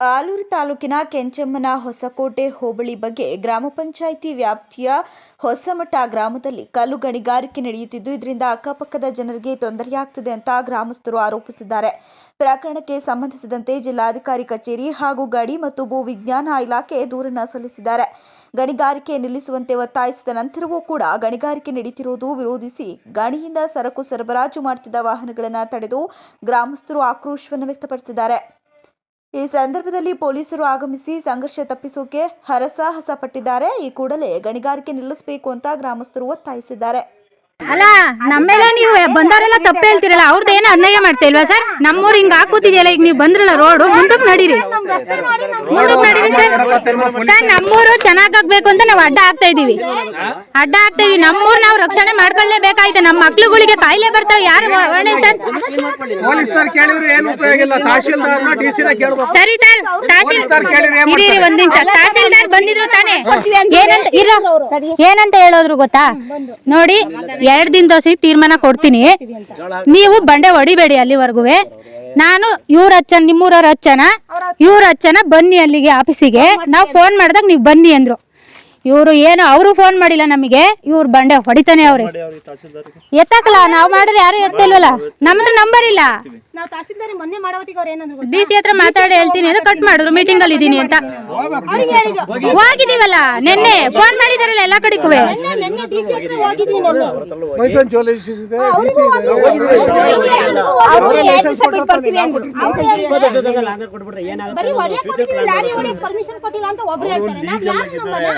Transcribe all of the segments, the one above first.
ಆಲೂರು ತಾಲೂಕಿನ ಕೆಂಚಮ್ಮನ ಹೊಸಕೋಟೆ ಹೋಬಳಿ ಬಗ್ಗೆ ಗ್ರಾಮ ಪಂಚಾಯಿತಿ ವ್ಯಾಪ್ತಿಯ ಹೊಸಮಠ ಗ್ರಾಮದಲ್ಲಿ ಕಲ್ಲು ಗಣಿಗಾರಿಕೆ ನಡೆಯುತ್ತಿದ್ದು, ಇದರಿಂದ ಅಕ್ಕಪಕ್ಕದ ಜನರಿಗೆ ತೊಂದರೆಯಾಗ್ತಿದೆ ಅಂತ ಗ್ರಾಮಸ್ಥರು ಆರೋಪಿಸಿದ್ದಾರೆ. ಪ್ರಕರಣಕ್ಕೆ ಸಂಬಂಧಿಸಿದಂತೆ ಜಿಲ್ಲಾಧಿಕಾರಿ ಕಚೇರಿ ಹಾಗೂ ಗಡಿ ಮತ್ತು ಭೂ ವಿಜ್ಞಾನ ಇಲಾಖೆ ದೂರನ್ನು ಸಲ್ಲಿಸಿದ್ದಾರೆ. ಗಣಿಗಾರಿಕೆ ನಿಲ್ಲಿಸುವಂತೆ ಒತ್ತಾಯಿಸಿದ ನಂತರವೂ ಕೂಡ ಗಣಿಗಾರಿಕೆ ನಡೆಯುತ್ತಿರುವುದು ವಿರೋಧಿಸಿ ಗಣಿಯಿಂದ ಸರಕು ಸರಬರಾಜು ಮಾಡುತ್ತಿದ್ದ ವಾಹನಗಳನ್ನು ತಡೆದು ಗ್ರಾಮಸ್ಥರು ಆಕ್ರೋಶವನ್ನು ವ್ಯಕ್ತಪಡಿಸಿದ್ದಾರೆ. ಈ ಸಂದರ್ಭದಲ್ಲಿ ಪೊಲೀಸರು ಆಗಮಿಸಿ ಸಂಘರ್ಷ ತಪ್ಪಿಸೋಕೆ ಹರಸಾಹಸ ಪಟ್ಟಿದ್ದಾರೆ. ಈ ಕೂಡಲೇ ಗಣಿಗಾರಿಕೆ ನಿಲ್ಲಿಸಬೇಕು ಅಂತ ಗ್ರಾಮಸ್ಥರು ಒತ್ತಾಯಿಸಿದ್ದಾರೆ. ಅಲ್ಲ ನಮ್ಮೆಲ್ಲ ನೀವು ಬಂದವರೆಲ್ಲ ತಪ್ಪು ಹೇಳ್ತಿರಲ್ಲ ಅವ್ರದ್ದು ಏನು ಅನ್ಯಾಯ ಮಾಡ್ತಾ ಇಲ್ವಾ ಸರ್? ನಮ್ಮೂರು ಹಿಂಗ್ ಹಾಕೂತಿದೆಯಲ್ಲ ಈಗ ನೀವು ಬಂದ್ರಲ್ಲ ರೋಡ್ ಮುಂದಕ್ಕೆ ನಡೀರಿ. ಮುಂದಕ್ಕೆ ನಡೀರಿ ಸರ್. ಸರ್ ನಮ್ಮೂರು ಚೆನ್ನಾಗಾಗ್ಬೇಕು ಅಂತ ನಾವು ಅಡ್ಡ ಆಗ್ತಾ ಇದೀವಿ ಅಡ್ಡ ಆಗ್ತಾ ಇದೀವಿ ನಮ್ಮೂರು ನಾವು ರಕ್ಷಣೆ ಮಾಡ್ಕೊಳ್ಳೇಬೇಕಾಯ್ತು. ನಮ್ಮ ಮಕ್ಳುಗಳಿಗೆ ಕಾಯಿಲೆ ಬರ್ತಾವೆ ಯಾರು ಹೊಣೆ ಸರ್? ಸರಿ ಸರ್ ಪೊಲೀಸ್ನವ್ರು ಕೇಳಿದ್ರೆ ಏನ್ ಇರೀ ಮಾಡ್ತಾರೆ? ಒಂದ್ ನಿಮಿಷ. ತಹಸೀಲ್ದಾರ್ ಬಂದಿದ್ರು ತಾನೇ. ಏನಂತ ಇರೋ ಏನಂತ ಹೇಳೋದ್ರು ಗೊತ್ತಾ? ನೋಡಿ ಎರಡ್ ದಿನದೋಸಿ ತೀರ್ಮಾನ ಕೊಡ್ತೀನಿ. ನೀವು ಬಂಡೆ ಹೊಡಿಬೇಡಿ ಅಲ್ಲಿವರೆಗೂ ನಾನು ಇವ್ರ ಹಚ್ಚನ ನಿಮ್ಮೂರವ್ರ ಹಚ್ಚನ ಇವ್ರ ಹಚ್ಚನ ಬನ್ನಿ ಅಲ್ಲಿಗೆ ಆಫೀಸಿಗೆ. ನಾವು ಫೋನ್ ಮಾಡಿದಾಗ ನೀವು ಬನ್ನಿ ಅಂದ್ರು. ಇವರು ಏನು ಅವರು ಫೋನ್ ಮಾಡಿಲ್ಲ ನಮಗೆ? ಇವ್ರು ಬಂಡೆ ಹೊಡಿತಾನೆ ಅವ್ರೆ. ಎತ್ತಕಲ್ಲ ನಾವು ಮಾಡಿದ್ರೆ ಯಾರು ಎತ್ತಿಲ್ವಲ್ಲ? ನಮ್ದು ನಂಬರ್ ಇಲ್ಲ. ನಾವು ತಹಸೀಲ್ದಾರ್ ಮೊನ್ನೆ ಮಾಡೋತಿಗೆ ಅವ್ರು ಏನಂದ್ರು ಡಿ ಸಿ ಹತ್ರ ಮಾತಾಡಿ ಹೇಳ್ತೀನಿ. ಅಂದ್ರೆ ಕಟ್ ಮಾಡಿದ್ರು ಮೀಟಿಂಗ್ ಅಲ್ಲಿ ಇದೀನಿ ಅಂತ. ಹೋಗಿದೀವಲ್ಲ ನಿನ್ನೆ ಫೋನ್ ಮಾಡಿದಾರಲ್ಲ ಎಲ್ಲಾ ಕಡೆಗೂ. ಬರೀ ಹೊಡ್ಯಕ್ ಕೊಟ್ಟಿಲ್ಲ, ಅಂತ ಒಬ್ರು ಹೇಳ್ತಾರೆ. ನಾವ್ ಯಾರು ನಂಬೋದಾ?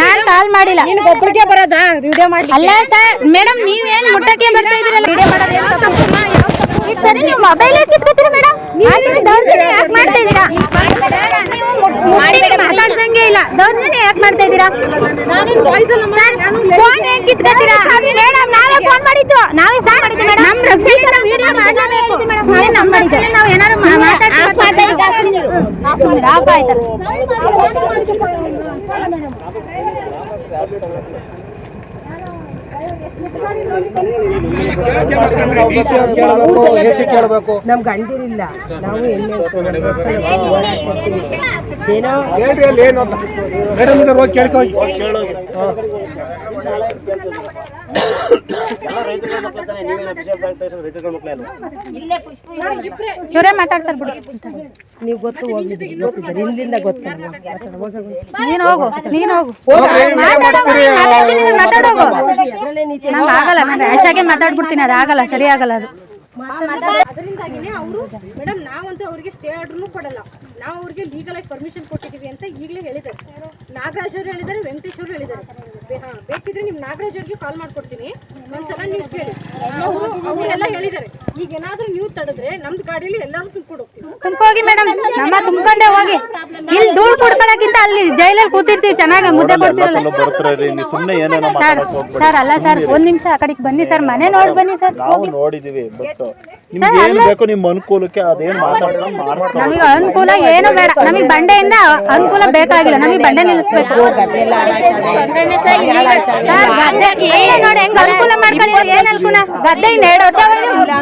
ನಾನ್ ಕಾಲ್ ಮಾಡಿಲ್ಲ. ಒಬ್ರಿಗೆ ಬರೋದಾ? ವಿಡಿಯೋ ಮಾಡಿ ಅಲ್ಲ ಸರ್ ಮೇಡಮ್ ನೀವೇನು ಮುಟ್ಟಕ್ಕೆ ಬರ್ತಾ ವಿಡಿಯೋ ಮಾಡೋದು ಸರಿ ನೀವು ಮೊಬೈಲ್ ಕಿತ್ಕೊತೀರಿ ಮೇಡಮ್ ದೌರ್ಜನ್ಯ ಯಾಕೆ ಮಾಡ್ತಾ ಇದ್ದೀರಾ ನೀವು ಮುಟ್ಟಿ ಮಾತಾಡ್ಸಂಗೆ ಇಲ್ಲ ದೌರ್ಜನ್ಯ ಯಾಕೆ ಮಾಡ್ತಾ ಇದ್ದೀರಾ? ಫೋನ್ ಹೆಂಗ್ ಕಿತ್ಕೊತೀರಾ? ಮೇಡಮ್ ನಾವೇ ಫೋನ್ ಮಾಡಿದ್ದು. ನಾವೇ ಫೋನ್ ಮಾಡಿದ್ದು ಮೇಡಮ್ ನಮ್ಮ ರಕ್ಷಿತರ ವಿಡಿಯೋ ಮಾಡಲೇಬೇಕು ಮೇಡಮ್ ನಮ್ಮ ರಕ್ಷಣೆ ನಾವು ಏನಾದ್ರು ಮಾತಾಡ್ತೀವಿ. ಆಫ್ ಕೇಳಬೇಕು ನಮ್ ಗಂಡಿರಿಲ್ಲ ನಾವು ಎಣ್ಣೆ ಏನೋ ಮೇಡಮ್ ಕೇಳ್ಕೊ ಇವರೇ ಮಾತಾಡ್ತಾರೆ ಬಿಡಿ. ನೀವು ಗೊತ್ತು ಹೋಗಿದ್ರಿ ಗೊತ್ತಿದ್ದಾರೆ. ಹಿಂದಿಂದ ಗೊತ್ತು ನೀನ್ ಹೋಗು ನೀನ್ ಹೋಗು. ಮಾತಾಡೋಗು. ನಂಗ್ ಆಗಲ್ಲ ನಂಗೆ ಆಶಾಗೆ ಮಾತಾಡ್ಬಿಡ್ತೀನಿ ಅದು ಆಗಲ್ಲ ಸರಿ ಆಗಲ್ಲ ಅದು. ಅದರಿಂದಾಗಿನೇ ಅವರು ಮೇಡಮ್ ನಾವಂತೂ ಅವ್ರಿಗೆ ಸ್ಟೇ ಆರ್ಡರ್ನು ಕೊಡಲ್ಲ. ನಾವು ಅವ್ರಿಗೆ ಲೀಗಲ್ ಆಗಿ ಪರ್ಮಿಷನ್ ಕೊಟ್ಟಿದ್ದೀವಿ ಅಂತ ಈಗಲೇ ಹೇಳಿದ್ದಾರೆ. ನಾಗರಾಜ್ ಅವರು ಹೇಳಿದ್ದಾರೆ ವೆಂಕಟೇಶ್ ಅವರು ಹೇಳಿದ್ದಾರೆ. ಬೇಕಿದ್ರೆ ನಿಮ್ ನಾಗರಾಜ್ ಅವ್ರಿಗೆ ಕಾಲ್ ಮಾಡ್ಕೊಡ್ತೀನಿ. ಒಂದ್ಸಲ ನೀವು ಕೇಳಿ. ಅವರು ಅವರೆಲ್ಲ ಹೇಳಿದ್ದಾರೆ. ಈಗ ಏನಾದ್ರೂ ನೀವು ತಡೆದ್ರೆ ನಮ್ದು ಗಾಡಿಯಲ್ಲಿ ಎಲ್ಲರೂ ತುಂಬಿಕೊಂಡು ಹೋಗ್ತೀವಿ ತುಂಬ್ಕೋಗಿ ಮೇಡಮ್ ನಮ್ಮ ತುಂಬ್ಕೊಂಡೆ ಹೋಗಿ. ಇಲ್ಲಿ ಧೂಳು ಕುಡ್ಕೊಳಕ್ಕಿಂತ ಅಲ್ಲಿ ಜೈಲಲ್ಲಿ ಕೂತಿರ್ತೀವಿ ಚೆನ್ನಾಗಿ ಮುದ್ದೆ ಕೊಡ್ತೀರಲ್ಲ. ಬರ್ತಾರೆ ಸುಮ್ಮನೆ ಏನೇನೋ ಸರ್ ಹೋಗ್ಬೇಡಿ. ಸರ್ ಅಲ್ಲ ಸರ್ ಒಂದ್ ನಿಮಿಷ ಆ ಕಡೆಗೆ ಬನ್ನಿ ಸರ್ ಮನೆ ನೋಡಿ ಬನ್ನಿ ಸರ್ ನಾವು ನೋಡಿದೀವಿ ಬಟ್ ನಿಮ್ಗೆ ಏನ್ ಬೇಕು ನಿಮ್ ಅನುಕೂಲಕ್ಕೆ ಅದೇನ್ ಮಾತಾಡೋಣ ನಮಗೆ ಅನುಕೂಲ ಏನು ಬೇಡ. ನಮಗೆ ಬಂಡೆಯಿಂದ ಅನುಕೂಲ ಬೇಕಾಗಿಲ್ಲ. ನಮಗೆ ಬಂಡೆ ನಿಲ್ಲಿಸ್ಬೇಕು. ಸರ್, ಗದ್ದೆ ಏನೇ ನೋಡಿ ಹೆಂಗ್ ಅನುಕೂಲ ಮಾಡ್ಕೊಳ್ಳಿ ಏನ್ ಅನುಕೂಲ ಗದ್ದೆಯಿಂದ ಎರಡು ವರ್ಷ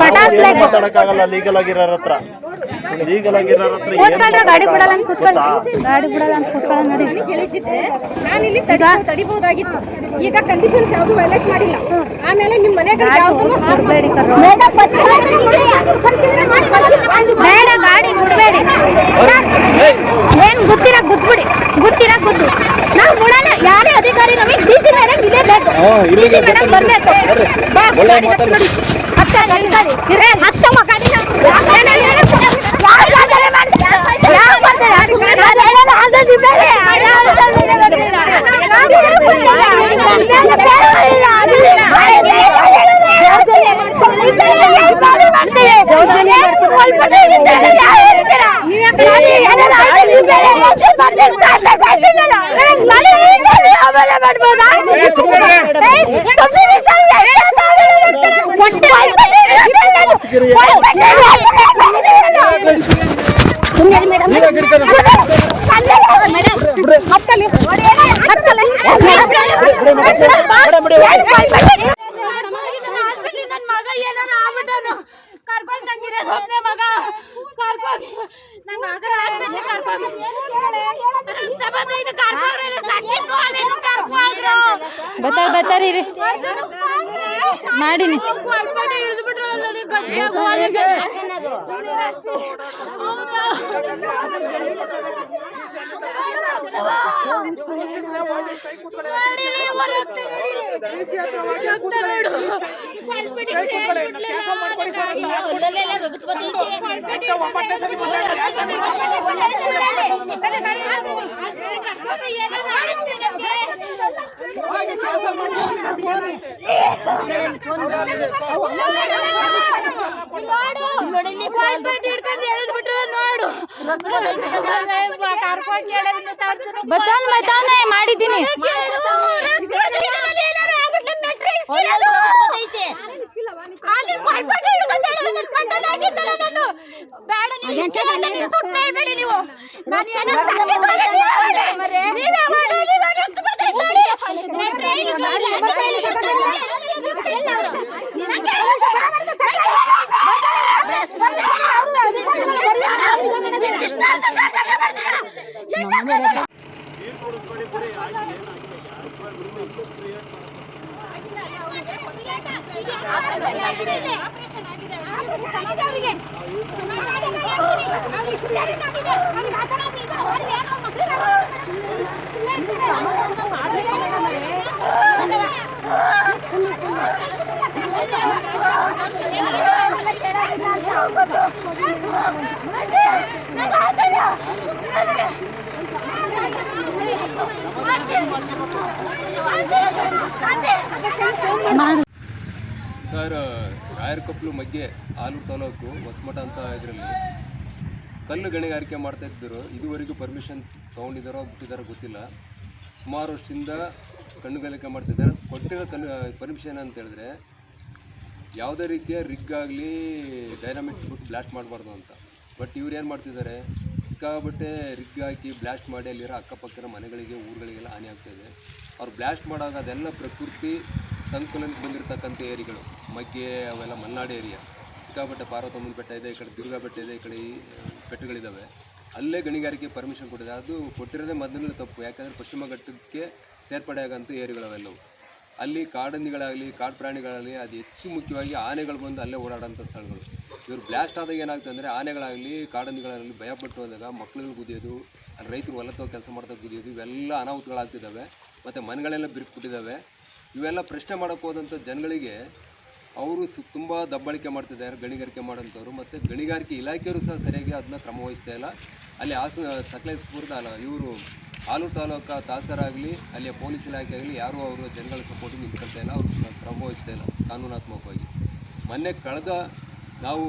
ಪಟಾಕ್ಬೇಕು ಮಾತಾಡಕ್ಕಾಗಲ್ಲ ಲೀಗಲ್ ಆಗಿರೋರ ಹತ್ರ. ಲೀಗಲ್ ಆಗಿರೋರ ಹತ್ರ ಏನ್ ಕೂತ್ಕೊಂಡ್ರೆ ಗಾಡಿ ಬಿಡಲ್ಲ ಅಂತ ಕೂತ್ಕೊಳ್ಳಿ ಗಾಡಿ ಬಿಡಲ್ಲ ಅಂತ ಕೂತ್ಕೊಳ್ಳಿ ನೋಡಿ. ಹೇಳಿದ್ದೆ ನಾನು ಇಲ್ಲಿ ತಡಿ ತಡಿಬಹುದಾಗಿತ್ತು. ಈಗ ಕಂಡೀಷನ್ಸ್ ಯಾವುದು ವೈಲೇಟ್ ಮಾಡಿಲ್ಲ. ಆಮೇಲೆ ನಿಮ್ಮ ಮನೆಗೆ. ಬೇಡ ಗಾಡಿ ಬಿಡ್ಬೇಡಿ ಏನ್ ಗುತ್ತಿರ ಗುದ್ಬಿಡಿ ಗುತ್ತಿರ ಗುದ್ದು ನಾವು ಬಿಡಲ್ಲ ಯಾರೇ ಅಧಿಕಾರಿ ನಮಗೆ ಡಿ ಸಿ ಮೇಡಮ್ ಇಲ್ಲೇ ಬೇಕು ಇಲ್ಲಿಗೆ ಮೇಡಮ್ ಬರ್ಬೇಕು ಬಾ, ಒಳ್ಳೆ ಗಾಡಿ ಮಾತಾಡಿ. ಹತ್ಕೊಳ್ಳಿ. ಹತ್ತ ಗಾಡಿ ಗಾಡಿ. ಇರೇ, ಹತ್ತಮ್ಮ ಗಾಡಿನ. ಏನ್ ಹೇಳಿ, ಏನು ಕೊಡ- ಯಾರ್ ಬರ್ತಾರೆ ಮಾಡ್ತಾರೆ? ಯಾರ್ ಬರ್ತಾರೆ? ಅದೇನೋ ಆದದ್ದು ಬೇರೆ. ಅದ್ಯಾವ್ದು ಬೇರೆ ಗೊತ್ತಿಲ್ಲ. ಗಾಡಿ ಹೇಳ್ಕೊಟ್ಟಿಲ್ಲ. ಇಲ್ಲೆಲ್ಲ ಬೇರೆ ಇಲ್ಲ. ಅದು ಇಲ್ಲ. ದೌರ್ಜನ್ಯ ಮಾಡ್ಕೊಳ್ಳಿ. ಏನ್ ಮಾಡಿ ಮಾಡ್ತೀವಿ? ಕೊಲ್ಬಿಟ್ಟು ಇದ್ದಾರೆ. ಯಾರು ಹೇಳ್ತೀರಾ? ಏನೇನೋ ಆಗಿದೆ ಬೇರೆ. ಬರ್ತೀನಿ, ಸಾಯ್ಬೇಕು, ಸಾಯ್ತಿದ್ದಲ್ಲ. ನನಗ್ ಮನೆ ಇದೆ, ಆಮೇಲೆ ಮಾಡ್ಬೋದಾ? ಏಯ್, ಸುಮ್ಮನೆ ಸರ್, ಎಷ್ಟು ಆಮೇಲೆ ಮಾಡ್ತಾರೆ? ಹೊಟ್ಟೆ ಹೊಯ್ಬಿಟ್ಟು ಇದ್ದಾರೆ. ಸುಮ್ಮನೆ ಮೇಡಮ್. ಮಗನ ಹಾಸ್ಪಿಟ್ಲಿಗೆ ಕರ್ಕೊಂಡು ರಕ್ತ ಬಂದೈತೆ ಕರ್ಕೊಂಡ್ರೆ ಸತ್ತಿತ್ತು ಅದೇನು ಕರ್ಕೊಂಡ್ರು ಬತ್ತಾರ ಬತ್ತಾರಿ ರೀ ಮಾಡಿನಿ ಹೊರಗಡೆ ಇಳಿದು ಬಿಟ್ರು ನನಗೆ ಗಟ್ಟಿಯಾಗಿ ಹೋಗಿದೆ. ನೋಡಿರಿ, ಇವ ರಕ್ತ ನೋಡಿರಿ. ರಕ್ತ ಬತ್ತಾನ ಬತ್ತಾನೆ ಮಾಡಿದ್ದೀನಿ ಬೇಡ ನೀವು ಸುಟ್ಟೇಬೇಡಿ ನೀವು ನಾನು ಏನೋ ಸತ್ತಿದ್ದು ನೀವೇ ಮಾಡಿ ನೀವೇ ರಕ್ತ ಬಂದೈತೆ ನೋಡಿ. ನಾನು ಟ್ರೈನಿಗೆ ಹೋಗಿಲ್ಲ, ಅದು ಬೇಳೆ ಇರ್ತದೆ. ಎಲ್ಲ ಅವರು. ನನಗೆ ಇಷ್ಟ ಅಂತ ಕರ್ಕೊಂಡ್ ಬರ್ತೀರಾ? ಆಪರೇಷನ್ ಆಗಿದೆ ರಾಯರ್ ಕಪ್ಲು ಮಧ್ಯೆ ಆಲೂರು ತಾಲೂಕು ಹೊಸಮಠ ಅಂತ ಇದರಲ್ಲಿ. ಕಲ್ಲು ಗಣಿಗಾರಿಕೆ ಮಾಡ್ತಾ ಇದ್ದರು ಇದುವರೆಗೂ ಪರ್ಮಿಷನ್ ತೊಗೊಂಡಿದ್ದಾರೋ ಬಿಟ್ಟಿದ್ದಾರೋ ಗೊತ್ತಿಲ್ಲ. ಸುಮಾರು ವರ್ಷದಿಂದ ಕಣ್ಣುಗಾರಿಕೆ ಮಾಡ್ತಿದ್ದಾರೆ ಕೊಟ್ಟಿರೋ ಕಲ್ಲು ಪರ್ಮಿಷನ್ ಅಂತ ಹೇಳಿದ್ರೆ, ಯಾವುದೇ ರೀತಿಯ ರಿಗ್ ಆಗಲಿ ಡೈನಾಮಿಕ್ಸ್ ಬಿಟ್ಟು ಬ್ಲಾಸ್ಟ್ ಮಾಡಬಾರ್ದು ಅಂತ. ಬಟ್ ಇವ್ರು ಏನು ಮಾಡ್ತಿದ್ದಾರೆ ಸಿಕ್ಕಾಬಟ್ಟೆ ರಿಗ್ ಹಾಕಿ ಬ್ಲಾಸ್ಟ್ ಮಾಡಿ ಅಲ್ಲಿರೋ ಅಕ್ಕಪಕ್ಕದ ಮನೆಗಳಿಗೆ, ಊರುಗಳಿಗೆಲ್ಲ ಹಾನಿ ಆಗ್ತಾಯಿದೆ ಅವ್ರು ಬ್ಲಾಸ್ಟ್ ಮಾಡಾಗ ಅದೆಲ್ಲ ಪ್ರಕೃತಿ ಸಂಕಲನಕ್ಕೆ ಬಂದಿರತಕ್ಕಂಥ ಏರಿಗಳು, ಮಗ್ಗೆ, ಅವೆಲ್ಲ ಮಲ್ನಾಡು ಏರಿಯಾ. ಸಿಕ್ಕಾಪಟ್ಟೆ ಪಾರ್ವತಮ್ಮನ ಬೆಟ್ಟ ಇದೆ, ಈ ಕಡೆ ದುರ್ಗಾ ಬೆಟ್ಟ ಇದೆ, ಈ ಕಡೆ ಈ ಬೆಟ್ಟಗಳಿದ್ದಾವೆ ಅಲ್ಲೇ ಗಣಿಗಾರಿಕೆ ಪರ್ಮಿಷನ್ ಕೊಟ್ಟಿದೆ. ಅದು ಕೊಟ್ಟಿರೋದೇ ಮೊದಲನೇ ತಪ್ಪು. ಯಾಕಂದರೆ ಪಶ್ಚಿಮ ಘಟ್ಟಕ್ಕೆ ಸೇರ್ಪಡೆ ಆಗೋಂಥ ಏರಿಗಳವೆಲ್ಲವು. ಅಲ್ಲಿ ಕಾಡಂದಿಗಳಾಗಲಿ, ಕಾಡು ಪ್ರಾಣಿಗಳಾಗಲಿ, ಅದು ಹೆಚ್ಚು ಮುಖ್ಯವಾಗಿ ಆನೆಗಳು ಬಂದು ಅಲ್ಲೇ ಓಡಾಡೋಂಥ ಸ್ಥಳಗಳು. ಇವರು ಬ್ಲಾಸ್ಟ್ ಆದಾಗ ಏನಾಗ್ತದೆ ಅಂದರೆ ಆನೆಗಳಾಗಲಿ, ಕಾಡಂದಿಗಳಾಗಲಿ ಭಯಪಟ್ಟು ಹೋದಾಗ ಕುದಿಯೋದು ಅಲ್ಲಿ ರೈತರು ಹೊಲ ತಗೋ ಕೆಲಸ ಮಾಡ್ತಾ ಕುದಿಯೋದು ಇವೆಲ್ಲ ಅನಾಹುತಗಳಾಗ್ತಿದ್ದಾವೆ. ಮತ್ತು ಮನೆಗಳೆಲ್ಲ ಬಿರುಕುಬಿಟ್ಟಿದ್ದಾವೆ ಇವೆಲ್ಲ ಪ್ರಶ್ನೆ ಮಾಡೋಕ್ಕೆ ಹೋದಂಥ ಜನಗಳಿಗೆ ಅವರು ಸು ತುಂಬ ದಬ್ಬಾಳಿಕೆ ಮಾಡ್ತಿದ್ದಾರೆ, ಗಣಿಗಾರಿಕೆ ಮಾಡೋಂಥವ್ರು ಮತ್ತು ಗಣಿಗಾರಿಕೆ ಇಲಾಖೆಯವರು ಸಹ ಸರಿಯಾಗಿ ಅದನ್ನ ಕ್ರಮ ವಹಿಸ್ತಾ ಇಲ್ಲ. ಅಲ್ಲಿ ಹಾಸು ಸಕಲೇಶ್ಪುರದ ಇವರು ಆಲೂರು ತಾಲೂಕು ತಾಸರಾಗಲಿ, ಅಲ್ಲಿಯ ಪೊಲೀಸ್ ಇಲಾಖೆ ಆಗಲಿ ಯಾರೂ ಅವರು ಜನಗಳ ಸಪೋರ್ಟಿಗೆ ನಿಂತ್ಕೊಳ್ತಾ ಇಲ್ಲ. ಅವರು ಕ್ರಮ ವಹಿಸ್ತಾ ಇಲ್ಲ, ಕಾನೂನಾತ್ಮಕವಾಗಿ. ಮೊನ್ನೆ ಕಳೆದ ನಾವು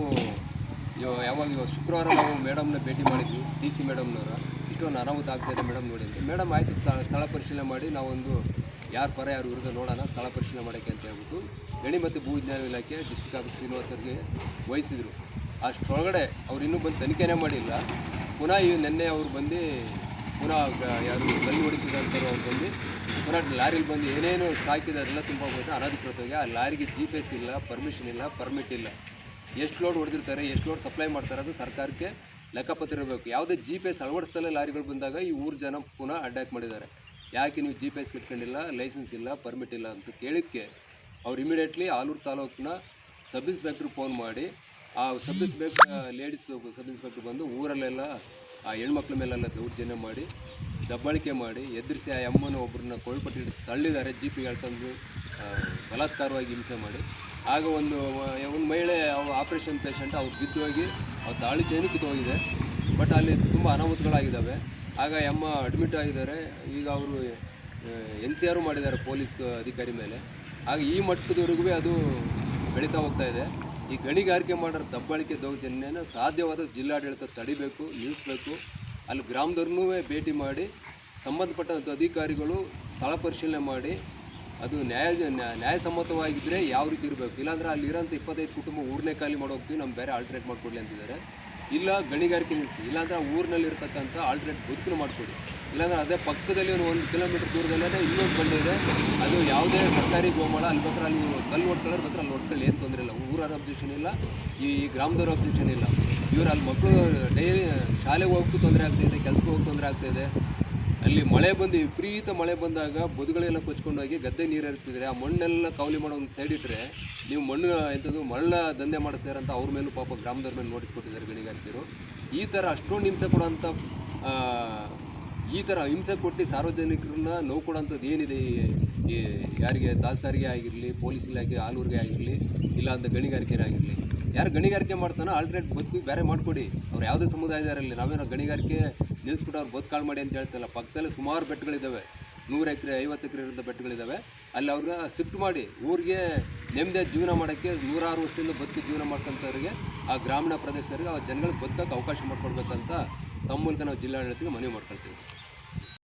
ಯಾವಾಗ ಇವಾಗ ಶುಕ್ರವಾರ ನಾವು ಮೇಡಮ್ನ ಭೇಟಿ ಮಾಡಿದ್ವಿ, ಡಿ ಸಿ ಮೇಡಮ್ನವರು. ಇಷ್ಟೊಂದು ಅನಾಹುತ ಆಗ್ತಾಯಿದೆ ಮೇಡಮ್ ನೋಡಿ ಮೇಡಮ್ ಆಯಿತು ಸ್ಥಳ ಪರಿಶೀಲನೆ ಮಾಡಿ ನಾವೊಂದು ಯಾರು ಪರ ಯಾರು ವಿರುದ್ಧ ನೋಡೋಣ, ಸ್ಥಳ ಪರಿಶೀಲನೆ ಮಾಡೋಕ್ಕೆ ಅಂತ ಹೇಳ್ಬಿಟ್ಟು ಗಣಿ ಮತ್ತು ಭೂ ವಿಜ್ಞಾನ ಇಲಾಖೆ ಡಿಸ್ಟಿಕ್ ಆಫೀಸ್ ಶ್ರೀನಿವಾಸರಿಗೆ ವಹಿಸಿದರು. ಅಷ್ಟರೊಳಗಡೆ ಅವ್ರು ಇನ್ನೂ ಬಂದು ತನಿಖೆನೇ ಮಾಡಿಲ್ಲ. ಪುನಃ ಈ ನಿನ್ನೆ ಅವ್ರು ಬಂದು ಪುನಃ ಯಾರು ಗಲ್ಲಿ ಹೊಡಿತಿದ್ದಂಥವ್ರು ಅವ್ರು ಬಂದು ಪುನಃ ಲಾರಿಲಿ ಬಂದು ಏನೇನು ಸ್ಟಾಕ್ ಇದೆ ಅದೆಲ್ಲ ತುಂಬ ಹೋಗುತ್ತೆ ಅನಧಿಕೃತವಾಗಿ ಆ ಲಾರಿಗೆ ಜಿ ಪಿ ಎಸ್ ಇಲ್ಲ ಪರ್ಮಿಷನ್ ಇಲ್ಲ ಪರ್ಮಿಟ್ ಇಲ್ಲ. ಎಷ್ಟು ಲೋಡ್ ಹೊಡೆದಿರ್ತಾರೆ, ಎಷ್ಟು ಲೋಡ್ ಸಪ್ಲೈ ಮಾಡ್ತಾರೆ ಅದು ಸರ್ಕಾರಕ್ಕೆ ಲೆಕ್ಕಪತ್ರ ಇರಬೇಕು. ಯಾವುದೇ ಜಿ ಪಿ ಎಸ್ ಅಳವಡಿಸ್ತಲೇ ಲಾರಿಗಳು ಬಂದಾಗ ಈ ಊರು ಜನ ಪುನಃ ಅಟ್ಯಾಕ್ ಮಾಡಿದ್ದಾರೆ. ಯಾಕೆ ನೀವು ಜಿ ಪಿ ಎಸ್ ಇಟ್ಕೊಂಡಿಲ್ಲ ಲೈಸೆನ್ಸ್ ಇಲ್ಲ ಪರ್ಮಿಟ್ ಇಲ್ಲ ಅಂತ ಕೇಳಿದ್ದಕ್ಕೆ ಅವ್ರು ಇಮಿಡಿಯೇಟ್ಲಿ ಆಲೂರು ತಾಲೂಕಿನ ಸಬ್ ಇನ್ಸ್ಪೆಕ್ಟ್ರ್ ಫೋನ್ ಮಾಡಿ, ಆ sub inspector ladies sub inspector ಬಂದು ಊರಲ್ಲೆಲ್ಲ, ಆ ಹೆಣ್ಮಕ್ಳ ಮೇಲೆಲ್ಲ ದೌರ್ಜನ್ಯ ಮಾಡಿ, ದಬ್ಬಾಳಿಕೆ ಮಾಡಿ, ಎದುರಿಸಿ ಆ ಅಮ್ಮನ ಒಬ್ಬರನ್ನ ಕೊಳ್ಪಟ್ಟಿ ತಳ್ಳಿದ್ದಾರೆ ಜಿ ಪಿ ಹೇಳ್ಕೊಂಡು ಬಲಾತ್ಕಾರವಾಗಿ ಹಿಂಸೆ ಮಾಡಿ. ಆಗ ಒಂದು ಒಂದು ಮಹಿಳೆ ಆಪರೇಷನ್ ಪೇಷಂಟ್ ಅವ್ರು ಬಿದ್ದೋಗಿ, ಅವ್ರು ತಾಳಿ ಚೈನು ಕಿತ್ತೋಗಿದೆ ಬಟ್ ಅಲ್ಲಿ ತುಂಬ ಅನಾಹುತಗಳಾಗಿದ್ದಾವೆ. ಆಗ ಎಮ್ಮ ಅಡ್ಮಿಟ್ ಆಗಿದ್ದಾರೆ. ಈಗ ಅವರು ಎನ್ ಸಿ ಆರು ಮಾಡಿದ್ದಾರೆ ಪೊಲೀಸ್ ಅಧಿಕಾರಿ ಮೇಲೆ. ಆಗ ಈ ಮಟ್ಟದವರೆಗೂ ಅದು ಬೆಳೀತಾ ಹೋಗ್ತಾ ಇದೆ. ಈ ಗಣಿಗಾರಿಕೆ ಮಾಡೋರ ದಬ್ಬಾಳಿಕೆ ದೌರ್ಜನ್ಯನ ಸಾಧ್ಯವಾದ ಜಿಲ್ಲಾಡಳಿತ ತಡಿಬೇಕು ನಿಲ್ಲಿಸಬೇಕು ಅಲ್ಲಿ ಗ್ರಾಮದವ್ರನ್ನೂ ಭೇಟಿ ಮಾಡಿ, ಸಂಬಂಧಪಟ್ಟಂಥ ಅಧಿಕಾರಿಗಳು ಸ್ಥಳ ಪರಿಶೀಲನೆ ಮಾಡಿ, ಅದು ನ್ಯಾಯ- ನ್ಯಾಯಸಮ್ಮತವಾಗಿದ್ದರೆ ಯಾವ ರೀತಿ ಇರಬೇಕು? ಇಲ್ಲಾಂದ್ರೆ ಅಲ್ಲಿರೋಂಥ ಇಪ್ಪತ್ತೈದು ಕುಟುಂಬ ಊರನೇ ಖಾಲಿ ಮಾಡೋಗ್ತೀವಿ ನಮ್ಮ ಬೇರೆ ಆಲ್ಟ್ರೇಟ್ ಮಾಡಿಕೊಡ್ಲಿ ಅಂತಿದ್ದಾರೆ. ಇಲ್ಲ, ಗಣಿಗಾರಿಕೆ ನಿಲ್ಲಿಸಿ ಇಲ್ಲಾಂದ್ರೆ ಊರಿನಲ್ಲಿ ಇರತಕ್ಕಂಥ ಆಲ್ಟ್ರೇಟ್ ಬದುಕನ್ನು ಮಾಡಿಕೊಡಿ. ಇಲ್ಲಾಂದ್ರೆ ಅದೇ ಪಕ್ಕದಲ್ಲಿ ಒಂದು ಒಂದು ಕಿಲೋಮೀಟರ್ ದೂರದಲ್ಲೇ ಇನ್ನೊಂದು ಬಂಡೆ ಇದೆ. ಅದು ಯಾವುದೇ ಸರ್ಕಾರಿ ಗೋಮಾಳ, ಅಲ್ಲಿ ಬೇಕಾದ್ರೆ ಅಲ್ಲಿ ಕಲ್ಲು ಹೊಡ್ಕೊಳ್ಳೋರು ಬೇಕಾದ್ರೆ ಅಲ್ಲಿ ಹೊಡ್ಕೊಳ್ಳಿ, ಏನು ತೊಂದರೆ ಇಲ್ಲ. ಊರವ್ರ ಅಬ್ಜೆಕ್ಷನ್ ಇಲ್ಲ, ಈ ಗ್ರಾಮದವ್ರ ಅಬ್ಜೆಕ್ಷನ್ ಇಲ್ಲ. ಇವರು ಅಲ್ಲಿ ಮಕ್ಕಳು ಡೈಲಿ ಶಾಲೆಗೆ ಹೋಗೋಕ್ಕೂ ತೊಂದರೆ ಆಗ್ತಾಯಿದೆ ಕೆಲಸಕ್ಕೆ ಹೋಗಿ ತೊಂದರೆ ಆಗ್ತಾಯಿದೆ ಅಲ್ಲಿ ಮಳೆ ಬಂದು, ವಿಪರೀತ ಮಳೆ ಬಂದಾಗ ಬದುಗಳೆಲ್ಲ ಕೊಚ್ಕೊಂಡೋಗಿ ಗದ್ದೆ ನೀರು ಹರಿಸ್ತಿದ್ರೆ, ಆ ಮಣ್ಣೆಲ್ಲ ಕವಲಿ ಮಾಡೋ ಒಂದು ಸೈಡ್ ಇಟ್ಟರೆ ನೀವು ಮಣ್ಣು ಎಂಥದ್ದು ಮರಳ ದಂಧೆ ಮಾಡಿಸ್ತಾರೆ ಅಂತ ಅವ್ರ ಮೇಲೂ ಪಾಪ ಗ್ರಾಮದವ್ರ ಮೇಲೆ ನೋಟಿಸ್ ಕೊಟ್ಟಿದ್ದಾರೆ ಗಣಿಗಾರಿಕೆರು ಈ ಥರ ಅಷ್ಟೊಂದು ಹಿಂಸೆ ಕೊಡೋಂಥ ಈ ಥರ ಹಿಂಸೆ ಕೊಟ್ಟು ಸಾರ್ವಜನಿಕರನ್ನ ನೋವು ಕೊಡೋಂಥದ್ದು ಏನಿದೆ ಈ- ಯಾರಿಗೆ ತಹಸೀಲ್ದಾರ್ಗೆ ಆಗಿರಲಿ ಪೊಲೀಸ್ ಇಲಾಖೆ ಆಲೂರಿಗೆ ಆಗಿರಲಿ, ಇಲ್ಲ ಅಂತ ಗಣಿಗಾರಿಕೆ ಆಗಿರಲಿ ಯಾರು ಗಣಿಗಾರಿಕೆ ಮಾಡ್ತಾನೋ ಆಲ್ಟ್ರೇಟ್ ಬದುಕು ಬೇರೆ ಮಾಡಿಕೊಡಿ. ಅವ್ರು ಯಾವುದೇ ಸಮುದಾಯದಾರಲ್ಲಿ ನಾವೇನೋ ಗಣಿಗಾರಿಕೆ ನಿಲ್ಲಿಸ್ಬಿಟ್ಟು ಅವ್ರು ಬದುಕಾಳು ಮಾಡಿ ಅಂತ ಹೇಳ್ತಲ್ಲ, ಪಕ್ಕದಲ್ಲಿ ಸುಮಾರು ಬೆಟ್ಟಗಳಿದ್ದಾವೆ ನೂರು ಎಕರೆ, ಐವತ್ತು ಎಕರೆ ಇರೋಂಥ ಬೆಟ್ಟಗಳಿದ್ದಾವೆ ಅಲ್ಲಿ ಅವ್ರಿಗೆ ಶಿಫ್ಟ್ ಮಾಡಿ ಊರಿಗೆ ನೆಮ್ಮದಿ ಜೀವನ ಮಾಡೋಕ್ಕೆ ನೂರಾರು ವರ್ಷದಿಂದ ಬದುಕಿ ಜೀವನ ಮಾಡ್ಕೊಂಥವ್ರಿಗೆ ಆ ಗ್ರಾಮೀಣ ಪ್ರದೇಶದವ್ರಿಗೆ ಆ ಜನಗಳಿಗೆ ಬದುಕೋಕ್ಕೆ ಅವಕಾಶ ಮಾಡಿಕೊಡ್ಬೇಕಂತ ತಮ್ಮ ಮೂಲಕ ನಾವು ಜಿಲ್ಲಾಡಳಿತಕ್ಕೆ ಮನವಿ ಮಾಡ್ಕೊಳ್ತೀವಿ.